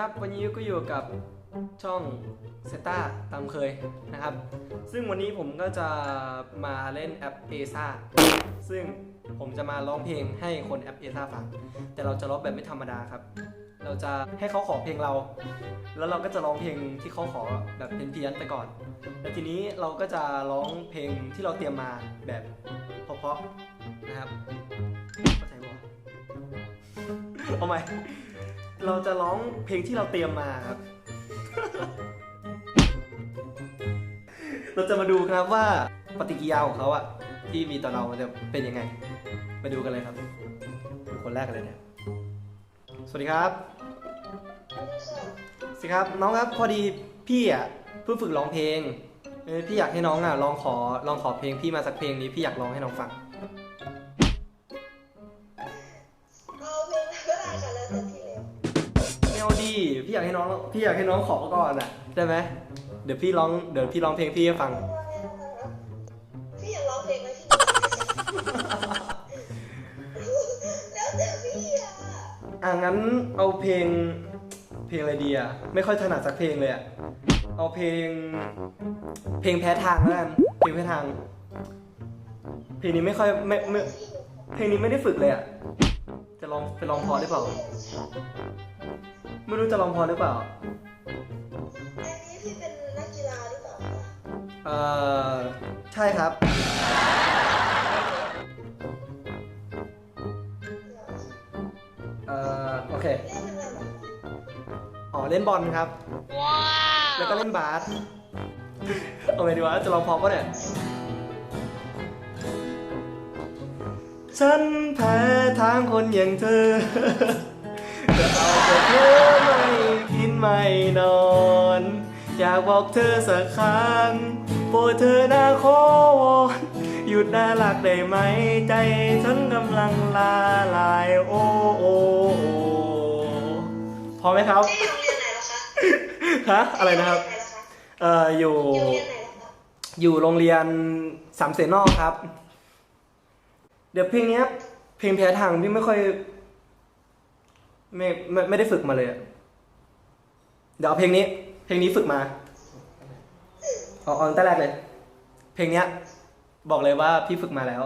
ครับ วันนี้ก็อยู่กับช่องเซต้าตามเคยนะครับ ซึ่งวันนี้ผมก็จะมาเล่นแอปเอซ่าซึ่งผมจะมาร้องเพลงให้คนแอปเอซ่าฟัง แต่เราจะร้องแบบไม่ธรรมดาครับ เราจะให้เขาขอเพลงเรา แล้วเราก็จะร้องเพลงที่เขาขอแบบเป็นเพี้ยนๆไปก่อน แล้วทีนี้เราก็จะร้องเพลงที่เราเตรียมมาแบบเพราะๆนะครับเข้าใจบ่เอาใหม เราจะร้องเพลงที่เราเตรียมมาครับ เราจะมาดูครับว่าปฏิกิริยาของเขาอะที่มีต่อเรามันจะเป็นยังไง มาดูกันเลยครับดูคนแรกกันเลยเนี่ย สวัสดีครับ สวัสดีครับน้องครับพอดีพี่อะเพิ่งฝึกร้องเพลงเออพี่อยากให้น้องอะลองขอลองขอเพลงพี่มาสักเพลงนี้พี่อยากร้องให้น้องฟัง อยากให้น้องพี่อยากให้น้องขอก่อนอะได้ไหมเดี๋ยวพี่ร้องเดี๋ยวพี่ร้องเพลงพี่ให้ฟัง พี่อยากร้องเพลงไหมพี่แล้วแต่พี่อะอะงั้นเอาเพลงเพลงอะไรดีอะไม่ค่อยถนัดสักเพลงเลยอะเอาเพลง เพลงแพ้ทางแล้วกันเพลงแพ้ทาง เพลงนี้ไม่ค่อยไม่ไม่เพลงนี้ไม่ได้ฝึกเลยอะจะลองไปลองพอได้เปล่า ไม่รู้จะลองพอหรือเปล่า อันนี้พี่เป็นนักกีฬาหรือเปล่าคะเอ่อ ใช่ครับ เอ่อ โอเค เล่นอะไรเหรออ๋อ เล่นบอลครับ แล้วก็เล่นบาส เอาไงดีวะ จะลองพร้อมปะเนี่ย ฉันแพ้ทางคนอย่างเธอจะ เอาแต่เธอไม่กินไม่นอน อยากบอกเธอสักครั้งโปรดเธอหน้าขอวอนหยุดน่ารักได้ไหมใจฉันกำลังลาลายโอ้โอ้โอ้พอไหมครับพี่อยู่โรงเรียนไหนเหรอคะฮะอะไรนะครับอยู่โงเยนไหนเหรอคะเอ่ออยู่อยู่โรงเรียนไหนเหรอคะอยู่โรงเรียนสามเสนนอกครับ เดี๋ยวเพลงเนี้ย เพลงแพ้ทางพี่ไม่ค่อย ไม่ไม่ไม่ได้ฝึกมาเลยอะเดี๋ยวเอาเพลงนี้ เพลงนี้ฝึกมาเอาเอาตั้งแต่แรกเลย เพลงเนี้ย บอกเลยว่าพี่ฝึกมาแล้ว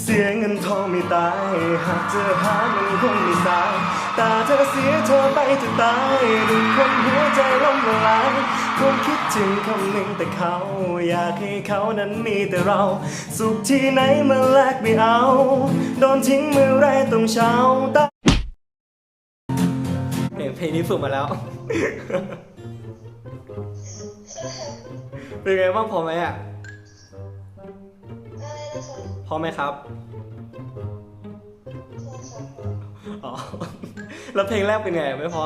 เสียเงินทองไม่ตาย หากเจอหามันคงไม่สายตาเธอเสียเธอไปจะตายดุคนหัวใจล้มละลาย คงคิดถึงคำหนึ่งแต่เขา อยากให้เขานั้นมีแต่เรา สุขที่ไหนมาแลกไม่เอา โดนทิ้งเมื่อไรต้องเช้าตาเนี่ยเพลงนี้ฝึกมาแล้ว เป็นไงบ้างพอไหมอะอะไรนะคะพอไหมครับใช่ค่ะอ๋อแล้วเพลงแรกเป็นไงไม่พอ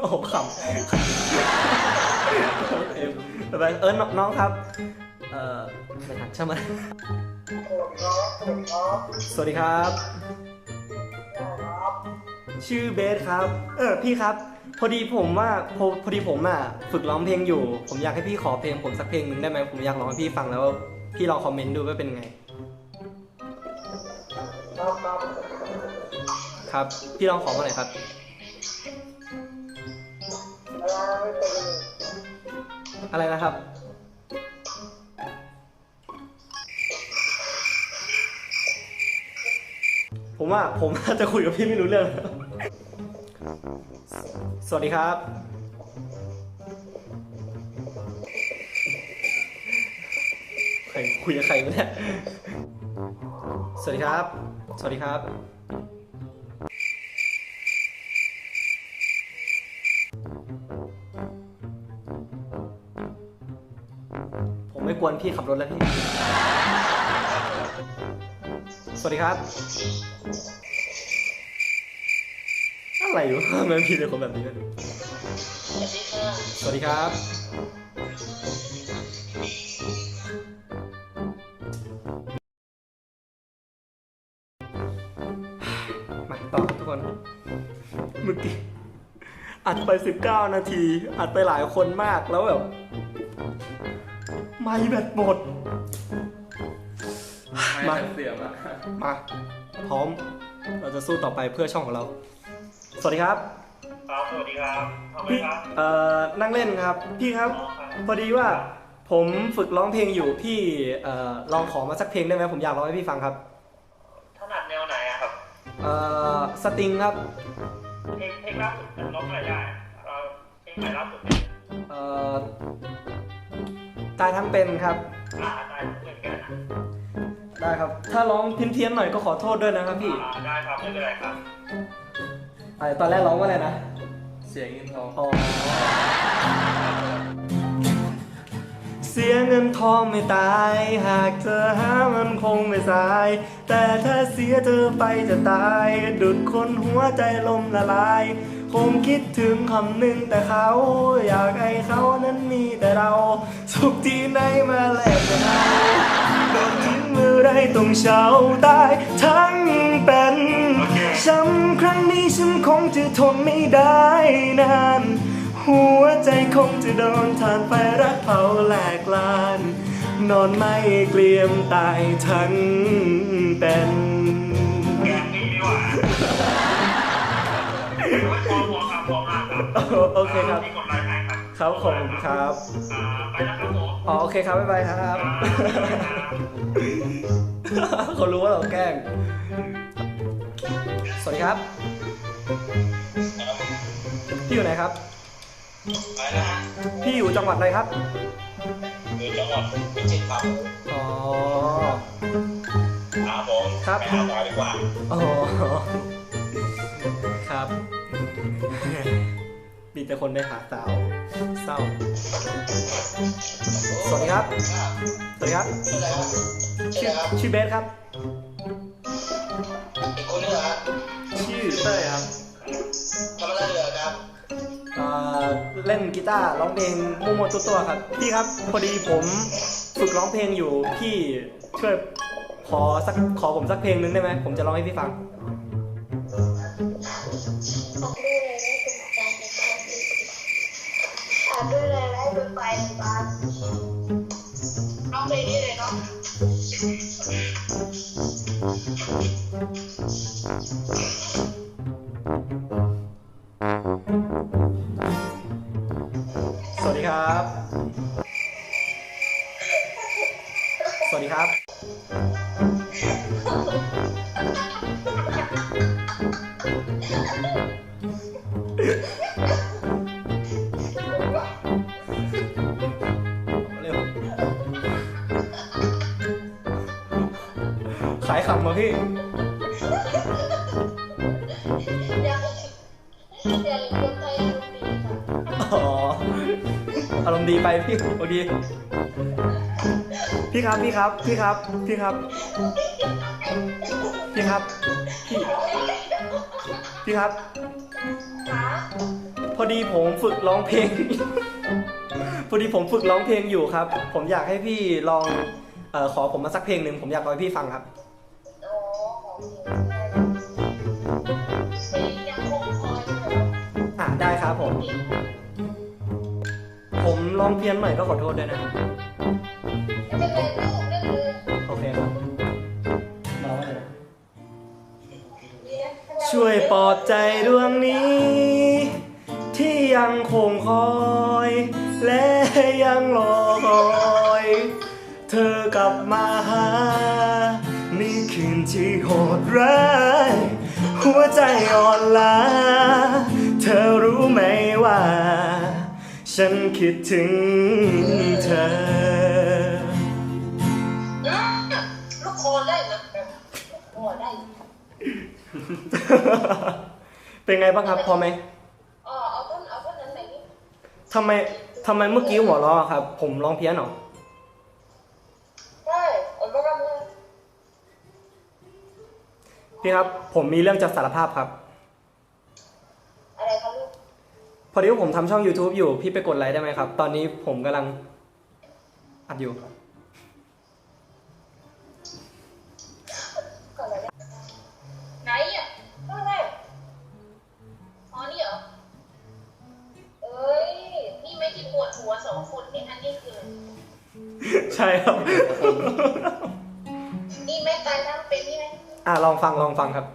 โอ้โหขำโอเคไปเออน้องน้องครับ เอ่อไม่ทันใช่ไหมสวัสดีครับ ชื่อเบสครับ เออพี่ครับ พอดีผมว่าพอพอดีผมอะฝึกร้องเพลงอยู่ ผมอยากให้พี่ขอเพลงผมสักเพลงหนึ่งได้ไหมผมอยากร้องให้พี่ฟังแล้ว พี่ลองคอมเมนต์ดูว่าเป็นไง ครับ พี่ลองขอมาหน่อยครับ อะไรนะครับ ผมว่าผมอาจจะคุยกับพี่ไม่รู้เรื่อง สวัสดีครับ ใครคุยกับใครวะเนี่ย สวัสดีครับ สวัสดีครับ วนพี่ขับรถแล้วพี่ สวัสดีครับ อะไรอยู่ มันพี่เป็นคนแบบนี้กันสวัสดีครับ มาต่อทุกคน เมื่อกี้อัดไป 19 นาที อัดไปหลายคนมากแล้วแบบ ไม่แบตหมดไม่ทันเสียบอะมา พร้อม เราจะสู้ต่อไปเพื่อช่องของเรา สวัสดีครับ ครับ สวัสดีครับทำไมพี่ครับเอ่อนั่งเล่นครับ พี่ครับ อ๋อครับพอดีว่าผมฝึกร้องเพลงอยู่พี่เอ่อลองขอมาสักเพลงได้ไหมผมอยากร้องให้พี่ฟังครับถนัดแนวไหนอะครับ เอ่อสตริงครับเพลงเพลงล่าสุดร้องอะไรได้เอ่อเพลงใหม่ล่าสุดเอ่อ ตายทั้งเป็นครับ อ่าได้เหมือนกันนะได้ครับ ถ้าร้องเพี้ยนๆหน่อยก็ขอโทษด้วยนะครับพี่อ่าได้ครับไม่เป็นไรครับไอตอนแรกร้องว่าอะไรนะ เสียงเงินทอง อ๋อเสียเงินทองไม่ตาย หากเธอหามันคงไม่สาย แต่ถ้าเสียเธอไปจะตาย ดุดคนหัวใจลมละลาย คงคิดถึงคำหนึ่งแต่เขา อยากให้เขานั้นมีแต่เรา สุขที่ไหนมาแลกกับเราโดนทิ้งเมื่อไรต้องเช้าตายทั้งเป็นโอเคช้ำครั้งนี้ฉันคงจะทนไม่ได้นาน หัวใจคงจะโดนทานไฟรักเผาแหลกลาน นอนไม่เกลียมตายทั้งเป็น โอเคครับ ที่กดไลค์ให้ครับครับขอบคุณครับ อ่าไปนะครับผมอ๋อโอเคครับบ๊ายบายครับอ่าเขารู้ว่าเราแกล้ง สวัสดีครับ พี่อยู่ไหนครับ ไปนะฮะพี่อยู่จังหวัดอะไรครับอยู่จังหวัดพิจิตรครับอ๋อ ครับผมครับ ไปหาต่อดีกว่า อ๋อ ครับ มีแต่คนไปหาสาวเศร้า สวัสดีครับ สวัสดีครับ ชื่ออะไรครับชื่อชื่ออะไรครับชื่อเบสครับ อีกคนนึงเหรอครับชื่อเต้ยครับทำอะไรเหรอครับเอ่อเล่นกีตาร์ร้องเพลงมั่วๆตัวๆครับ พี่ครับ พอดีผมฝึกร้องเพลงอยู่ พี่ช่วยขอสักขอผมสักเพลงหนึงได้ไหม ผมจะร้องให้พี่ฟัง ขำมาพี่ อยากอยากคนไทยดูดีค่อ๋อ อารมณ์ดีไปพี่โอดี พี่ครับ พี่ครับ พี่ครับ พี่ครับ พี่ครับ พี่ พี่ครับ พอดีผมฝึกร้องเพลง พอดีผมฝึกร้องเพลงอยู่ครับ ผมอยากให้พี่ลองเออขอผมมาสักเพลงหนึ่งผมอยากร้องให้พี่ฟังครับ ได้ครับผม ผมร้องเพี้ยนใหน่ก็ขอโทษด้วยนะครับโอเคครับมาร้องอะไรนะเรียช่วยปลอบใจดวงนี้ ที่ยังคงคอย และยังรอคอย เธอกลับมาหา นี่คืนที่โหดร้าย หัวใจอ่อนล้า ธอรู้ไหมว่า ฉันคิดถึงเธอ ลูกคอได้นะลูกคอได้เป็นไงบ้างครับพอไหมอ๋อเอาต้นเอาต้นนั้นไหนนี่ทำไมทำไมเมื่อกี้หัวเราะอะครับ ผมร้องเพี้ยนเหรอได้เอาต้นนั้นเลยพี่ครับ ผมมีเรื่องจะสารภาพครับ อะไรครับลูก พ อดีว่าผมทำช่อง YouTube อยู่ พี่ไปกดไลค์ได้ไหมครับ ตอนนี้ผมกำลังอัดอยู่ ก่อนเลยนะไหนอะต้นอะไรอ๋อนี่เหรอ เอ้ย นี่ไม่กินปวดหัวสองคนนี่อันนี้คือ ใช่ครับ นี่แม่ตายทั้งเป็นนี่ไหม อะลองฟังลองฟังครับ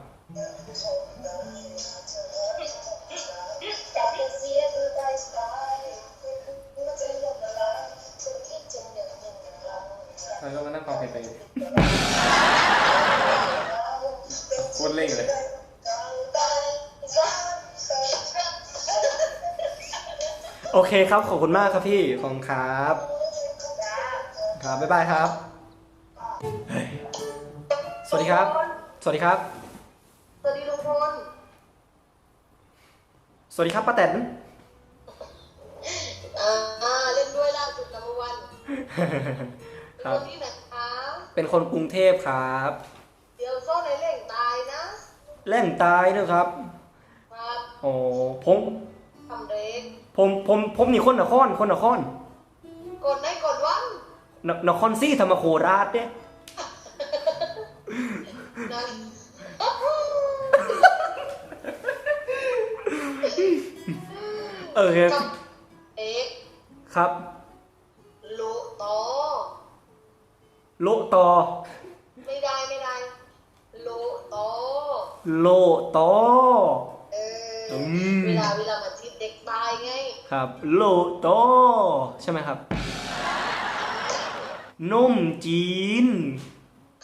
โอเคครับ ขอบคุณมากครับพี่ขอบคุณครับ ครับ บ๊ายบายครับเฮ้ยสวัสดีครับ สวัสดีครับ สวัสดีลุงพล สวัสดีครับป้าแตนอ่าเล่นด้วยล่าสุดนัมวันครัคบ นที่ไหนคะเป็นคนกรุงเทพครับ เดี๋ยวซ่อนในเล่งตายนะแร่งตายนะครับ ครับโอ้ผมทำเด็ก ผมผมผมนี่คนนครคนนครกดไหนกดวันนนครซี่ธรรมโคราชเนี่ยนะเออครับกับเด็กครับโลตอโลต่อไม่ได้ไม่ได้โลตอโลต่อเอออมเวลาเวลามันทิด เด็กตายไง ครับโลต่อใช่ไหมครับ นมจีน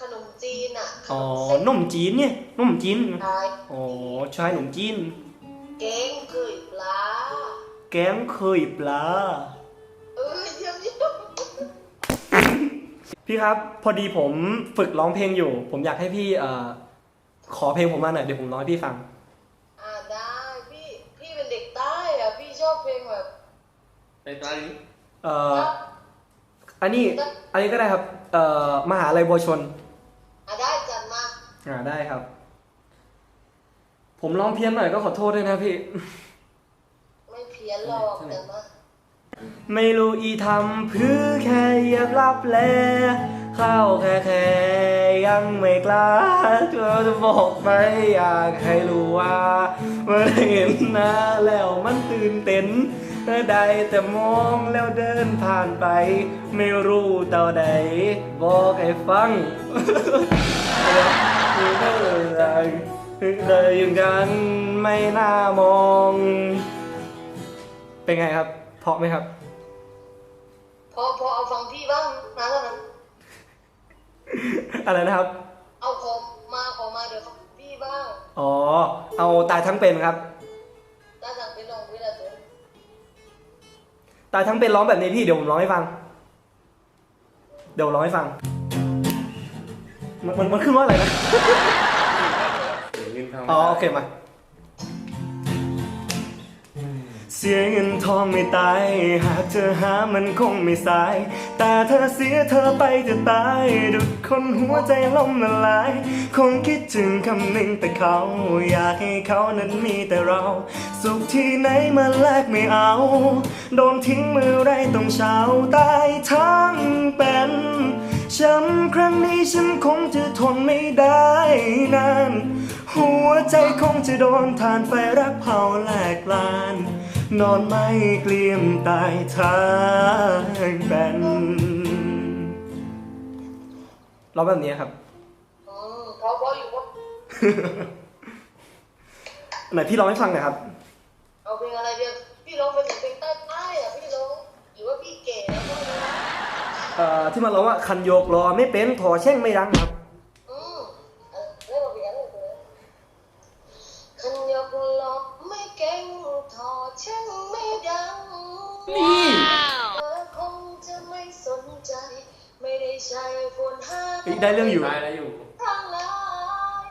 ขนมจีนอะขอ๋อนมเส้นนมจีนเนี่ย นมจีน ตายอ๋อ ใช่ขนมจีนแกงเคยปลาแกงเคยปลา เออเยี่ยมเยี่ยมพี่ครับ พอดีผมฝึกร้องเพลงอยู่ ผมอยากให้พี่เอ่อขอเพลงผมมาหน่อย เดี๋ยวผมร้องให้พี่ฟัง ในตอนนี้เอ่ออันนี้อันนี้ก็ได้ครับเอ่อมหาลัยบัวชนอะได้จัดมาอ่าได้ครับ ผมร้องเพี้ยนหน่อยก็ขอโทษด้วยนะพี่ ไม่เพี้ยนหรอกจัดมาไม่รู้อีทำเพื่อแค่เหยียบรับแลเข้าแค่แค่ยังไม่กล้าเธอจะบอกไปอยากให้รู้ว่าเมื่อได้เห็นหน้าแล้วมันตื่นเต้น ได้แต่มองแล้วเดินผ่านไป ไม่รู้เต่าใดบอกให้ฟังเลยเลยอย่างกันไม่น่ามอง เป็นไงครับ เพาะไหมครับ พอพอเอาฟังพี่บ้างนะเท่านั้นอะไรนะครับ เอาขอมาขอมาเดี๋ยวฟังพี่บ้าง อ๋อ เอาตายทั้งเป็นครับ ตายทั้งเป็นร้องแบบนี้พี่เดี๋ยวผมร้องให้ฟัง เดี๋ยวผมร้องให้ฟัง มันมันมันขึ้นว่าอะไรนะ เสียงเงินทองอ๋อโอเคมา เสียเงินทองไม่ตาย หากเธอหามันคงไม่สาย แต่เธอเสียเธอไปจะตาย ดุดคนหัวใจล่มละลาย คงคิดถึงคำหนึ่งแต่เขา อยากให้เขานั้นมีแต่เรา สุขที่ไหนมาแลกไม่เอา โดนทิ้งมือไรต้องเช้าตายทั้งเป็นช้ำครั้งนี้ฉันคงจะทนไม่ได้นาน หัวใจคงจะโดนทานไฟรักเผาแหลกลาน นอนไม่เกลียมตายทางเป็นร้องแบบนี้ครับอืมพอพออยู่ว่าไหนพี่ร้องให้ฟังหน่อยครับ เอาเพลงอะไรเดียวพี่ร้องเป็นเพลงใต้ใต้อะพี่ร้องหรือว่าพี่เก๋แล้วก็เอ่อที่มันร้องว่าคันโยกรอไม่เป็นถอแช่งไม่ดังครับ ได้เรื่องอยู่ตายแล้วอยู่ ทางลาย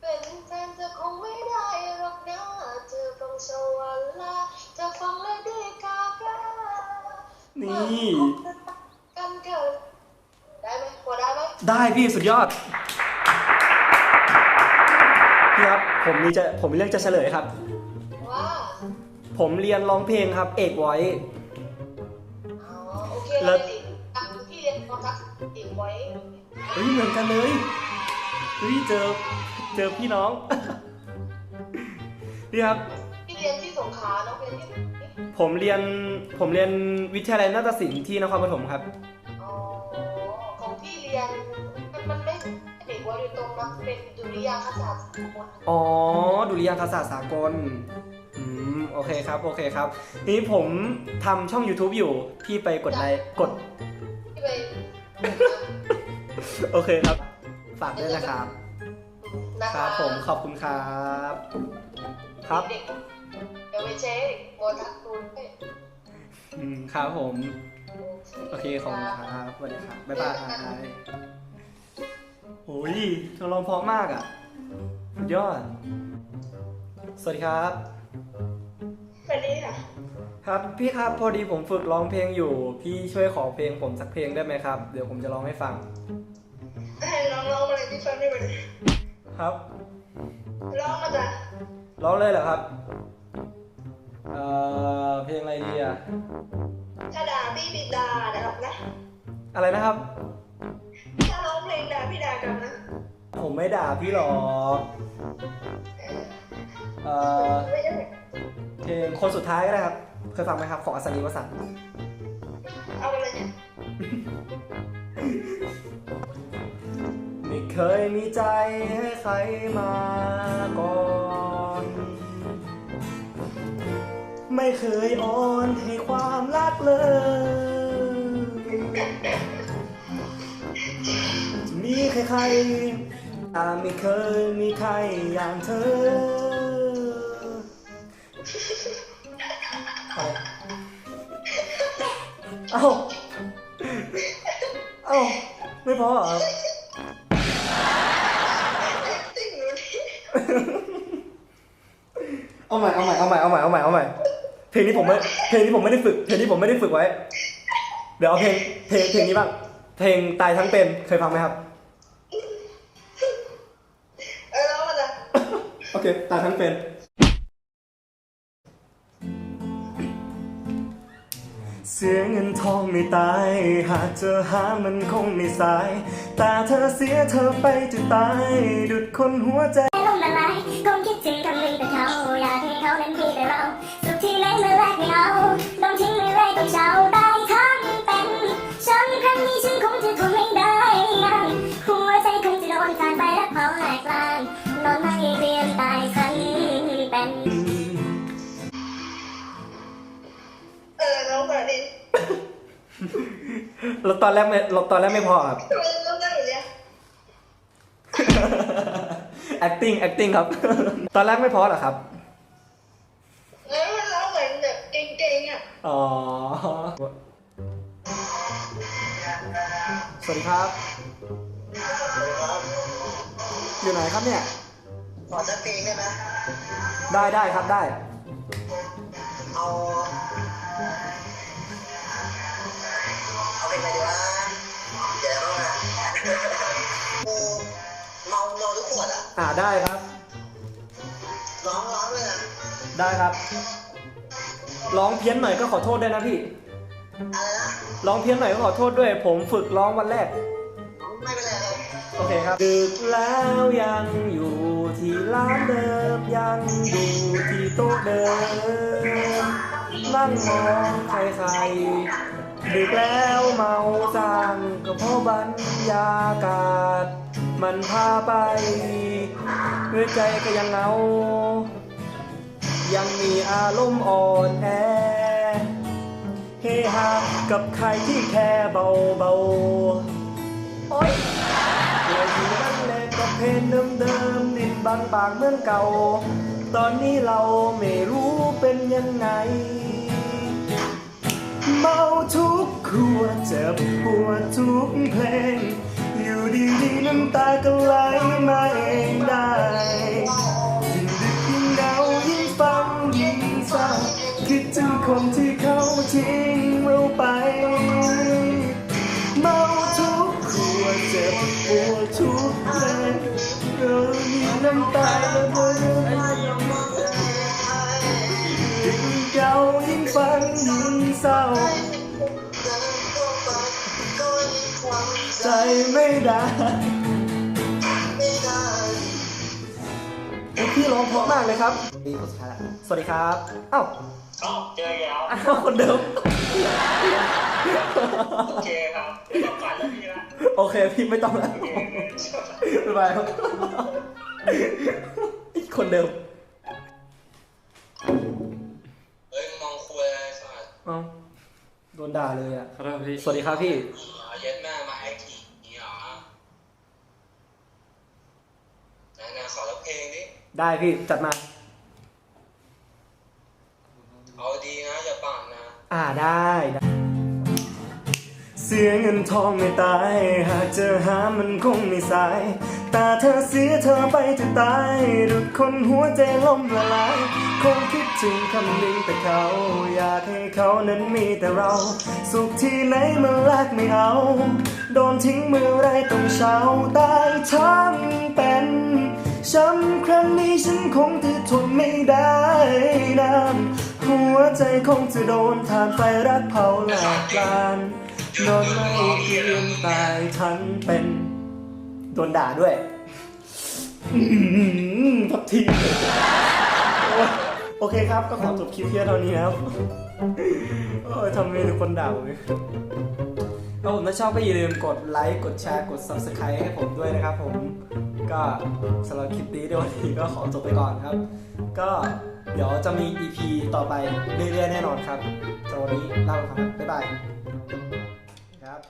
เป็นแฟนเธอคงไม่ได้หรอกนะเธอฟังชวันละจะฟังและด้วยกากานี่ กันเกิดได้ไหมพอได้ไหมได้พี่สุดยอดพี่ครับผมมีจะผมมีเรื่องจะเฉลยครับ ว่าผมเรียนร้องเพลงครับ เอกไว้ เหมือนกันเลยเฮ้ยเจอเจอพี่น้อง นี่ครับ พี่เรียนที่สงขลาน้องเรียนที่ไหนผมเรียนผมเรียนวิทยาลัยนาฏศิลป์ที่นครปฐมครับ อ๋อของพี่เรียนมันมันไม่เด็กวาริตรงนะเป็นดุริยางคศาสตร์สากลอ๋อ ดุริยางคศาสตร์สากล อืม โอเคครับ โอเคครับ นี่ผมทำช่อง YouTube อยู่ พี่ไปกดไลค์กดพี่ไป โอเคครับ ฝากด้วยนะครับ นะคคะรับผมขอบคุณครับ ครับเด็กเดี๋ยวไปเช็คโบทักคุณด้วยอืมครับผม โอเคขอบคุณครับสวัสดีครับบ๊ายบายโอ้ยเธอร้องเพราะมากอะสุดยอด สวัสดีครับ สวัสดีค่ะ ครับพี่ครับพอดีผมฝึกร้องเพลงอยู่ พี่ช่วยขอเพลงผมสักเพลงได้ไหมครับ เดี๋ยวผมจะร้องให้ฟัง ให้น้องร้องอะไรที่ฟังได้ไหมครับ ร้องมาจ้ะร้องเลยเหรอครับ เอ่อ เพลงอะไรดีอะถ้าด่าพี่บิดานะครับ นะ อะไรนะครับ ถ้าร้องเพลงด่าพี่ด่ากลับนะ ผมไม่ด่าพี่หรอกเอ่อ ไม่ได้เพลงคนสุดท้ายก็ได้ครับ เคยฟังไหมครับ ของอัศนีวสันต์เอาอะไรเนี่ยไม่ เคยมีใจให้ใครมาก่อน ไม่เคยอ่อนให้ความรักเลย มีใครๆแต่ไม่เคยมีใครอย่างเธอเอาเอ้าเอ้าไม่พอเหรอครับ ติ่งหนูดิ เอาใหม่เอาใหม่เอาใหม่เอาใหม่เอาใหม่เอาใหม่เพลงนี้ผมไม่เพลงนี้ผมไม่ได้ฝึกเพลงนี้ผมไม่ได้ฝึกไว้ เดี๋ยวเอาเพลงเพลงเพลงนี้บ้างเพลงตายทั้งเป็นเคยฟังไหมครับ เออร้องมาจ้ะโอเคตายทั้งเป็น เสียเงินทองไม่ตาย หากเจอหามันคงไม่สาย แต่เธอเสียเธอไปจะตาย ดุดคนหัวใจ ลมละลายคงคิดถึง เราสุขที่ไหนเมื่อแรกไม่เอาลองทิ้งไม่ไรต้องเช่าได้ทั้งเป็นฉันครั้งนี้ฉันคงจะทนไม่ได้นานหัวใจคงจะโดนทานไปและเผาแหลกลานนอนไม่เรียนตายทั้งเป็นเออร้องมาดิเราตอนแรกไม่เราตอนแรกไม่พอครับ ทำไมร้องได้อย่างเงี้ย acting acting ครับ ตอนแรกไม่พอเหรอครับ เออมันร้องเหมือนแบบเก่งๆ อะอ๋อ สวัสดีครับ อยู่ไหนครับเนี่ย ขอสักเพลงได้ไหมได้ได้ครับได้ เอา เอาเพลงอะไรดีวะเดี๋ยวต้องมาเออเมาเมาทุกขวดอะ อ่าได้ครับ ร้องร้องเลยนะได้ครับ ร้องเพี้ยนหน่อยก็ขอโทษด้วยนะพี่ อะไรนะร้องเพี้ยนหน่อยก็ขอโทษด้วย ผมฝึกร้องวันแรก ไม่เป็นไรครับโอเคครับ ดึกแล้วยังอยู่ที่ร้านเดิมยังอยู่ที่โต๊ะเดิมนั่งมองใครๆดึกแล้วเมาสั่งก็เพราะบรรยากาศ มันพาไปด้วยใจก็ยังเหงา ยังมีอารมณ์อ่อนแอ เฮฮากับใครที่แค่เบาเบาโอ๊ยเดี๋ยวอยู่นั่นแหละกับเพลงเดิมๆดินบางปากเหมือนเก่า ตอนนี้เราไม่รู้เป็นยังไง เมาทุกครัวเจ็บปวดทุกเพลง อยู่ดีๆน้ำตาก็ไหลมาเองได้ ถึงคนที่เขาทิ้งเราไป เมาทุกครัวเจ็บปวดทุกเพลงเรามีน้ำตาและบนยิ่งเก่ายิ่งฟังยิ่งเศร้า ใจไม่ได้โอ้พี่ร้องเพราะมากเลยครับนี่คนสุดท้ายละสวัสดีครับ อ้าว เอ้าเจอแล้วอ้าวคนเดิม โอเคครับไม่ต้องฝันแล้วพี่ละโอเคพี่ไม่ต้องแล้วบ๊ายบายครับอีกคนเดิมเฮ้ยมึงมองคุยอะไรสัตว์เอ้าโดนด่าเลยอะครับพี่ สวัสดีครับพี่ อ๋อเย็ดแม่มาแอคทีฟนี่เหรอไหนๆขอรับเพลงดิได้พี่จัดมาเอาดีนะอย่าปั่นนะ อ่าได้ได้ เสียเงินทองไม่ตาย หากเจอหามันคงไม่สายแต่เธอเสียเธอไปจะตายดุดคนหัวใจล่มละลาย คงคิดถึงคำนึงแต่เขา อยากให้เขานั้นมีแต่เรา สุขที่ไหนมันแลกไม่เอา โดนทิ้งเมื่อไรต้องเช้าตายช้ำเป็น ช้ำครั้งนี้ฉันคงจะทนไม่ได้นานหัวใจคงจะโดนทานไฟรักเผาหลากลานโดนไม่เพียงตายทั้งเป็นโดนด่าด้วยอื้อหือพับทีโอเคครับ ก็ขอจบคลิปเพียงเท่านี้นะครับโอ้ยทำไมทุกคนด่าผมเนี่ยถ้าผมถ้าชอบก็อย่าลืมกดไลค์ กดแชร์ กด subscribe ให้ผมด้วยนะครับผม ก็สำหรับคลิปนี้ในวันนี้ก็ขอจบไปก่อนครับ ก็เดี๋ยวจะมี EP ต่อไปเรื่อยๆแน่นอนครับสำหรับวันนี้ลาไปก่อนครับบ๊ายบายครับ